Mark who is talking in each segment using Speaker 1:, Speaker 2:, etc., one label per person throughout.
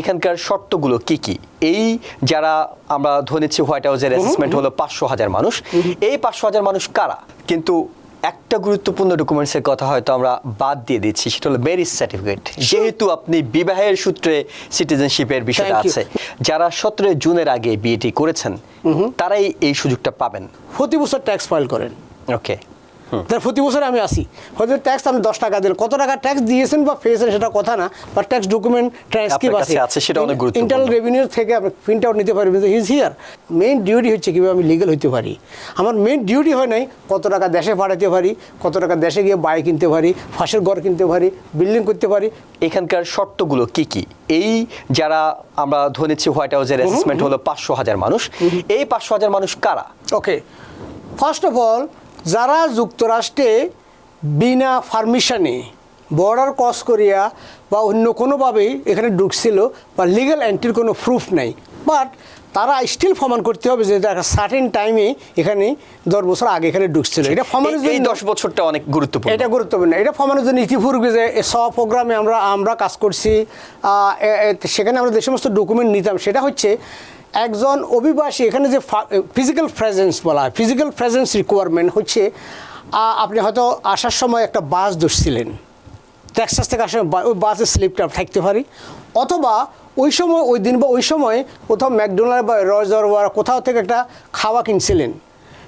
Speaker 1: এখানকার শর্তগুলো কি কি? এই যারা আমরা ধরেছি হোয়াইট হাউসের অ্যাসেসমেন্ট হলো পাঁচশো হাজার মানুষ। এই পাঁচশো হাজার মানুষ কারা? কিন্তু একটা গুরুত্বপূর্ণ ডকুমেন্টসের কথা হয়তো আমরা বাদ দিয়ে দিচ্ছি সেটা হলো ম্যারিজ সার্টিফিকেট যেহেতু আপনি বিবাহের সূত্রে সিটিজেনশিপের বিষয়টা আছে যারা সতেরো জুনের আগে বিয়েটি করেছেন তারাই এই সুযোগটা পাবেন।
Speaker 2: প্রতি বছর ট্যাক্স ফাইল করেন।
Speaker 1: ওকে
Speaker 2: তার প্রতি বছর আমি আসি। হয়তো ট্যাক্স আপনি দশ টাকা দিলেন। কত টাকা ট্যাক্স দিয়েছেন বা পেয়েছেন সেটা কথা না বা ট্যাক্স ডকুমেন্ট ট্রান্সক্রিপ
Speaker 1: আপনার আছে, সেটা অনেক গুরুত্বপূর্ণ।
Speaker 2: ইন্টারনাল রেভিনিউ থেকে আপনি প্রিন্ট আউট নিতে পারবেন। হিজ হিয়ার মেইন ডিউটি হচ্ছে কীভাবে আমি লিগেল হতে পারি। আমার মেইন ডিউটি হয় নাই কত টাকা দেশে পাঠাতে পারি কত টাকা দেশে গিয়ে বাড়ি কিনতে পারি ফাঁসের ঘর কিনতে পারি বিল্ডিং করতে পারি।
Speaker 1: এখানকার শর্তগুলো কি কি? এই যারা আমরা ধরে নিচ্ছি হোয়াইট হাউসের অ্যাসেসমেন্ট হলো পাঁচশো হাজার মানুষ। এই পাঁচশো হাজার মানুষ কারা?
Speaker 2: ওকে ফার্স্ট অফ অল যারা যুক্তরাষ্ট্রে বিনা পারমিশনে বর্ডার ক্রস করিয়া বা অন্য কোনোভাবেই এখানে ঢুকছিল বা লিগ্যাল এন্ট্রির কোনো প্রুফ নাই। বাট তারা স্টিল প্রমাণ করতে হবে যে একটা সার্টেন টাইমে এখানে দশ বছর আগে এখানে ঢুকছিল। এটা প্রমাণের জন্য
Speaker 1: দশ বছরটা অনেক গুরুত্বপূর্ণ।
Speaker 2: এটা গুরুত্বপূর্ণ। এটা প্রমাণের জন্য ইতিপূর্বে যে স প্রোগ্রামে আমরা আমরা কাজ করছি সেখানে আমরা যে সমস্ত ডকুমেন্ট নিতাম সেটা হচ্ছে একজন অভিবাসী, এখানে যে ফিজিক্যাল প্রেজেন্স বলা হয় ফিজিক্যাল প্রেজেন্স রিকোয়ারমেন্ট হচ্ছে আপনি হয়তো আসার সময় একটা বাস ধরছিলেন। টেক্সাস থেকে আসার ওই বাসের স্লিপটা থাকতে পারি। অথবা ওই সময়, ওই দিন বা ওই সময় কোথাও ম্যাকডোনাল্ড বা রজার কোথাও থেকে একটা খাওয়া কিনছিলেন।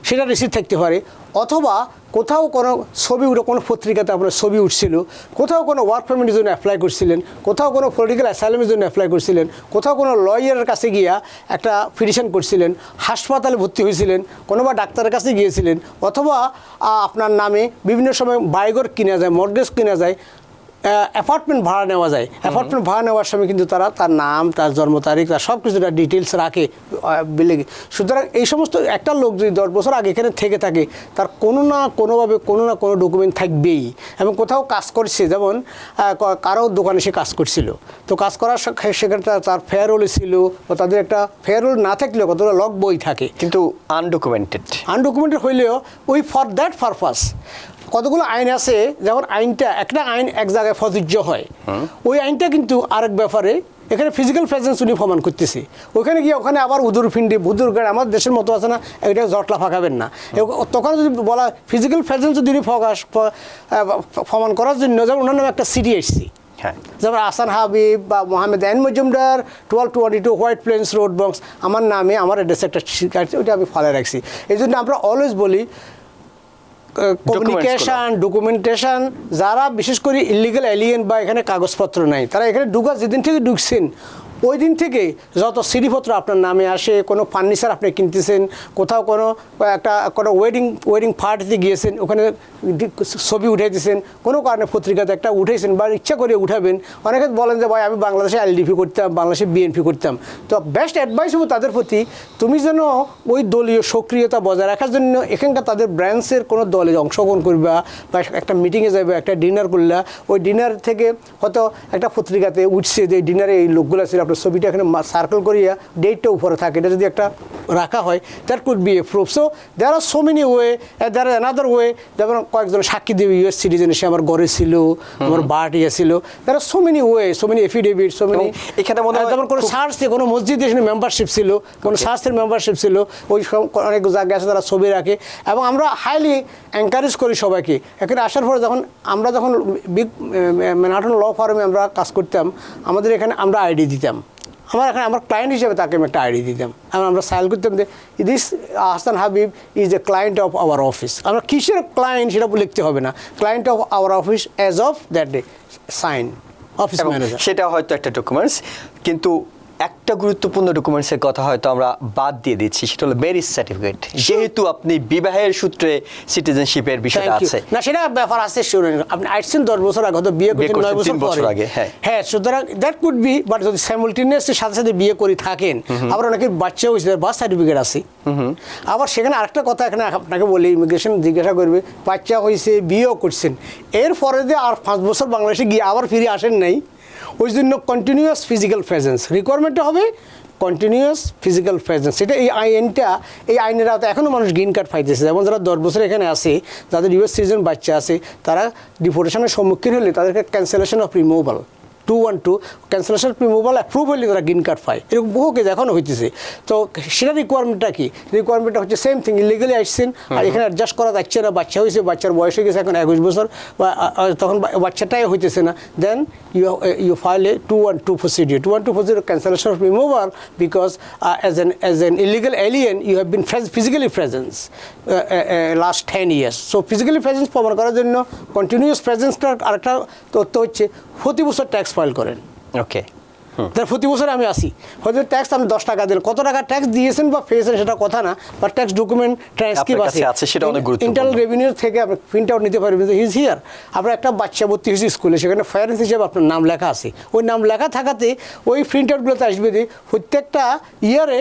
Speaker 2: সেটা রিসিভ থাকতে পারে। অথবা কোথাও কোনো ছবি উঠে, কোনো পত্রিকাতে আপনার ছবি উঠছিল, কোথাও কোনো ওয়ার্ক পারমিটের জন্য অ্যাপ্লাই করছিলেন, কোথাও কোনো পলিটিক্যাল অ্যাসাইলামের জন্য অ্যাপ্লাই করছিলেন, কোথাও কোনো লয়ারের কাছে গিয়া একটা পিটিশন করছিলেন, হাসপাতালে ভর্তি হয়েছিলেন কোনো বা ডাক্তারের কাছে গিয়েছিলেন, অথবা আপনার নামে বিভিন্ন সময় বাইগর কিনা যায় মর্গেজ কিনা যায় অ্যাপার্টমেন্ট ভাড়া নেওয়া যায়। অ্যাপার্টমেন্ট ভাড়া নেওয়ার সময় কিন্তু তারা তার নাম তার জন্ম তারিখ তার সব কিছু ডিটেলস রাখে বিলে সুতরাং এই সমস্ত একটা লোক যদি দশ বছর আগে এখানে থেকে থাকে তার কোনো না কোনোভাবে কোনো না কোনো ডকুমেন্ট থাকবেই। এবং কোথাও কাজ করছে যেমন কারও দোকানে সে কাজ করছিল। তো কাজ করার সেখানে তার- তার ফেয়ারোল ছিল বা তাদের একটা ফেয়ারোল না থাকলেও কতটা লক বই থাকে।
Speaker 1: কিন্তু আনডকুমেন্টেড
Speaker 2: আনডকুমেন্টেড হইলেও ওই ফর দ্যাট পারপাস কতগুলো আইন আছে যেমন আইনটা একটা আইন এক জায়গায় প্রযোজ্য হয়। ওই আইনটা কিন্তু আরেক ব্যাপারে এখানে ফিজিক্যাল প্রেজেন্স উনি প্রমাণ করতেছে। ওখানে গিয়ে ওখানে আবার উদুর ফিন্ডি বুদুর গাড়ি আমার দেশের মতো আছে না এটা জটলা ফাঁকাবেন না। তখন যদি বলা ফিজিক্যাল প্রেজেন্স যদি উনি প্রকাশ প্রমাণ করার জন্য যেমন ওনার নামে একটা সিটি এসছি।
Speaker 1: হ্যাঁ।
Speaker 2: যেমন আসান হাবিব বা Mohammad Ain Majumdar twelve twenty two white plains road box আমার নামে আমার অ্যাড্রেসে একটা ওইটা আমি ফলে রাখছি। এই জন্য আমরা অলওয়েজ বলি কমিউনিকেশন ডকুমেন্টেশন যারা বিশেষ করে ইলিগাল এলিয়েন বা এখানে কাগজপত্র নাই তারা এখানে ঢুকা যেদিন থেকে ঢুকছেন ওই দিন থেকে যত সিডিপত্র আপনার নামে আসে, কোনো ফার্নিচার আপনি কিনতেছেন, কোথাও কোনো, একটা, কোনো ওয়েডিং ওয়েডিং পার্টিতে গিয়েছেন, ওখানে ছবি উঠে দিয়েছেন কোনো কারণে পত্রিকাতে একটা উঠেছেন বা ইচ্ছা করে উঠাবেন, অনেকে বলেন যে, ভাই, আমি বাংলাদেশে এলডিপি করতাম, বাংলাদেশে বিএনপি করতাম। তো বেস্ট অ্যাডভাইস হবে তাদের প্রতি, তুমি যেন ওই দলীয় সক্রিয়তা বজায় রাখার জন্য এখানকার তাদের ব্রাঞ্চের কোনো দলে অংশগ্রহণ করবা বা একটা মিটিংয়ে যাবে একটা ডিনার করলা। ওই ডিনার থেকে হয়তো একটা পত্রিকাতে উঠছে যে ডিনারে এই লোকগুলো ছিল আপনার ছবিটা এখানে সার্কেল করিয়া ডেটটা উপরে থাকে। এটা যদি একটা রাখা হয় that could be a proof so there are so many way there are another way যেমন কয়েকজন সাক্ষী দেবে ইউএস সিটিজেন এসে আমার ঘরে ছিল আমার বাটিয়া ছিল there are so many way so many affidavit so many
Speaker 1: এখানে মনে হয়
Speaker 2: যেমন কোনো সার্চে কোনো মসজিদে এখানে মেম্বারশিপ ছিল কোনো সার্চের মেম্বারশিপ ছিল ওই সব- অনেক জায়গায় আছে তারা ছবি রাখে। এবং আমরা হাইলি এনকারেজ করি সবাইকে। এখানে আসার পরে যখন আমরা যখন বিগ ম্যানাটন ল ফার্মে আমরা কাজ করতাম আমাদের এখানে আমরা আইডি দিতাম। আমার এখানে আমার ক্লায়েন্ট হিসেবে তাকে আমি একটা আইডি দিতাম। এবং আমরা সাইল করতাম যে this Ahsan Habib is a client of our office আমরা কিসের ক্লায়েন্ট সেটা লিখতে হবে না। Client of our office as of that day sign office manager
Speaker 1: সেটা হয়তো একটা ডকুমেন্টস কিন্তু একটা গুরুত্বপূর্ণ ডকুমেন্টসের কথা হয়তো আমরা বাদ দিয়ে দিচ্ছি সেটা হলো ম্যারিজ সার্টিফিকেট যেহেতু আপনি বিবাহের সূত্রে সিটিজেনশিপের বিষয়টা আছে।
Speaker 2: না সেটা ব্যাপার আছে শুনুন আপনি আসছেন দশ বছর আগে হয়তো বিয়ে করছেন নয় বছর পরে।
Speaker 1: আগে, হ্যাঁ।
Speaker 2: হ্যাঁ সুতরাং দ্যাট কুড বি বাট যদি সাইমultaneously সাথে সাথে বিয়ে করে থাকেন আবার অনেকের বাচ্চা হয়েছে বার্থ সার্টিফিকেট আছে। আবার সেখানে আরেকটা কথা এখানে আপনাকে বলি ইমিগ্রেশন জিজ্ঞাসা করবে বাচ্চা হয়েছে বিয়েও করছেন। এরপরে যে আর পাঁচ বছর বাংলাদেশে গিয়ে আবার ফিরে আসেন নাই ওই জন্য কন্টিনিউয়াস ফিজিক্যাল প্রেজেন্স রিকোয়ারমেন্ট হবে কন্টিনিউয়াস ফিজিক্যাল প্রেজেন্স এটা এই আইনটা এই আইনের আওতায় এখনও মানুষ গ্রিন কার্ড পাইতেছে। যেমন যারা দশ বছর এখানে আসে যাদের ইউএস সিজন বাচ্চা আছে, তারা ডিপোর্টেশনের সম্মুখীন হলে তাদেরকে cancellation of removal two one two cancellation removal approve হলে তারা গ্রিন কার্ড পায়। এরকম বহু কেস এখনও হইতেছে। তো সেটা রিকোয়ারমেন্টটা কি? রিকোয়ারমেন্টটা হচ্ছে সেম থিং ইলিগালি আসছেন আর এখানে অ্যাডজাস্ট করা যাচ্ছে না বাচ্চা হয়েছে বাচ্চার বয়স হয়ে গেছে এখন একুশ বছর বা তখন বাচ্চাটাই হইতেছে না। Then you you file a two one two procedure two one two procedure cancellation of removal because as an as an illegal alien you have been physically presence last ten years so physically presence প্রমাণ করার জন্য continuous প্রেজেন্সটার আরেকটা তথ্য হচ্ছে প্রতি বছর tax file করেন।
Speaker 1: ওকে
Speaker 2: তার প্রতি বছর আমি আসি। হয়তো ট্যাক্স আমি দশ টাকা দিলেন কত টাকা ট্যাক্স দিয়েছেন বা পেয়েছেন সেটা কথা না বা ট্যাক্স ডকুমেন্ট ট্রান্সক্রিপ
Speaker 1: আছে, সেটা অনেক গুরুত্বপূর্ণ।
Speaker 2: ইন্টারনাল রেভিনিউ থেকে আপনি প্রিন্ট আউট নিতে পারবেন। হিজ হিয়ার আপনার একটা বাচ্চা ভর্তি হয়েছে স্কুলে সেখানে ফ্যারেন্স হিসেবে আপনার নাম লেখা আছে। ওই নাম লেখা থাকাতে ওই প্রিন্ট আউটগুলোতে আসবে যে প্রত্যেকটা ইয়ারে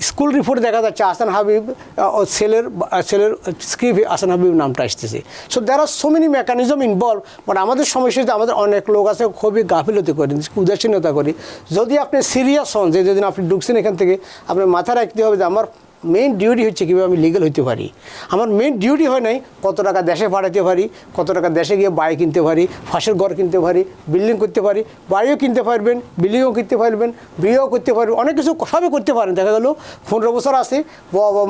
Speaker 2: স্কুল রিপোর্ট দেখা যাচ্ছে আসান হাবিব ও ছেলের বা- ছেলের স্ক্রিপ আসান হাবিব নামটা আসতেছে। So there are so many mechanism involve but আমাদের সমস্যাতে আমাদের অনেক লোক আছে খুবই গাফিলতি করি উদাসীনতা করি। যদি আপনি সিরিয়াস হন, যে যেদিন আপনি ঢুকছেন এখান থেকে, আপনার মাথা রাখতে হবে যে আমার মেইন ডিউটি হচ্ছে কীভাবে আমি লিগেল হইতে পারি? আমার মেইন ডিউটি হয় নাই কত টাকা দেশে পাঠাতে পারি কত টাকা দেশে গিয়ে বাড়ি কিনতে পারি ফাঁসের ঘর কিনতে পারি বিল্ডিং করতে পারি বাড়িও কিনতে পারবেন বিল্ডিংও কিনতে পারবেন বিয়েও করতে পারবেন অনেক কিছু সবই করতে পারেন। দেখা গেল পনেরো বছর আছে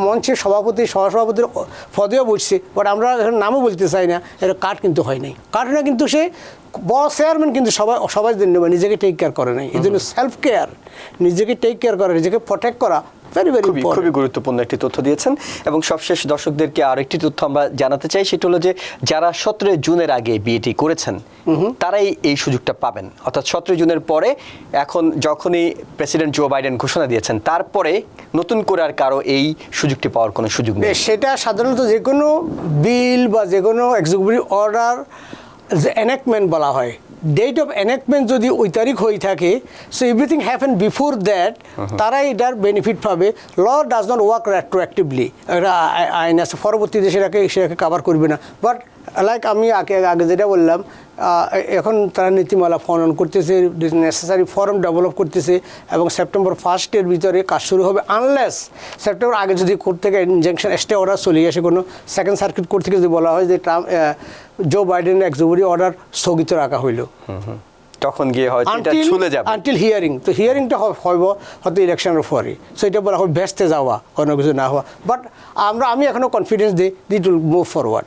Speaker 2: মঞ্চে সভাপতি সহসভাপতির পদেও বসছে বাট আমরা এখন নামও বলতে চাই না এটা কাঠ কিন্তু হয় নাই। কার্ড না কিন্তু সে বড় চেয়ারম্যান কিন্তু সবাই সবাই জন্য নিজেকে টেক কেয়ার করে নাই। এই জন্য সেলফ কেয়ার নিজেকে টেক কেয়ার করা নিজেকে প্রোটেক্ট করা ভেরি ভেরি
Speaker 1: খুবই খুবই গুরুত্বপূর্ণ একটি তথ্য দিয়েছেন। এবং সবশেষ দর্শকদেরকে আরেকটি তথ্য আমরা জানাতে চাই সেটা হলো যে যারা সতেরো জুনের আগে বিয়েটি করেছেন তারাই এই সুযোগটা পাবেন। অর্থাৎ সতেরো জুনের পরে এখন যখনই প্রেসিডেন্ট জো বাইডেন ঘোষণা দিয়েছেন তারপরে নতুন করে আর কারও এই সুযোগটি পাওয়ার কোনো সুযোগ নেই।
Speaker 2: সেটা সাধারণত যে কোনো বিল বা যে কোনো এক্সিকিউটিভ অর্ডার যে এনাক্টমেন্ট বলা হয় ডেট অফ এনাক্টমেন্ট যদি ওই তারিখ হয়ে থাকে so everything happen before that তারাই এটার বেনিফিট পাবে। Law does not work retroactively আইন আছে পরবর্তীতে সেটাকে সেটাকে কাভার করবে না। বাট লাইক আমি আগে আগে যেটা বললাম এখন তারা নীতিমালা ফর্ম করতেছে নেসেসারি ফর্ম ডেভেলপ করতেছে এবং সেপ্টেম্বর ফার্স্টের ভিতরে কাজ শুরু হবে আনলেস সেপ্টেম্বর আগে যদি কোর্ট থেকে ইনজেকশন স্টে অর্ডার চলে আসে কোনো সেকেন্ড সার্কিট কোর্ট থেকে যদি বলা হয় যে ট্রাম্প জো বাইডেনের এক্সিকিউটিভ অর্ডার স্থগিত রাখা হইল।
Speaker 1: তখন গিয়ে হয়তো এটা চলে যাবে।
Speaker 2: আনটিল হিয়ারিং তো হিয়ারিংটা হইব হয়তো ইলেকশনের পরে। সো এটা বলা হয় ভেস্তে যাওয়া অন্য কিছু না হওয়া। বাট আমরা আমি এখনও কনফিডেন্স দিই that will move forward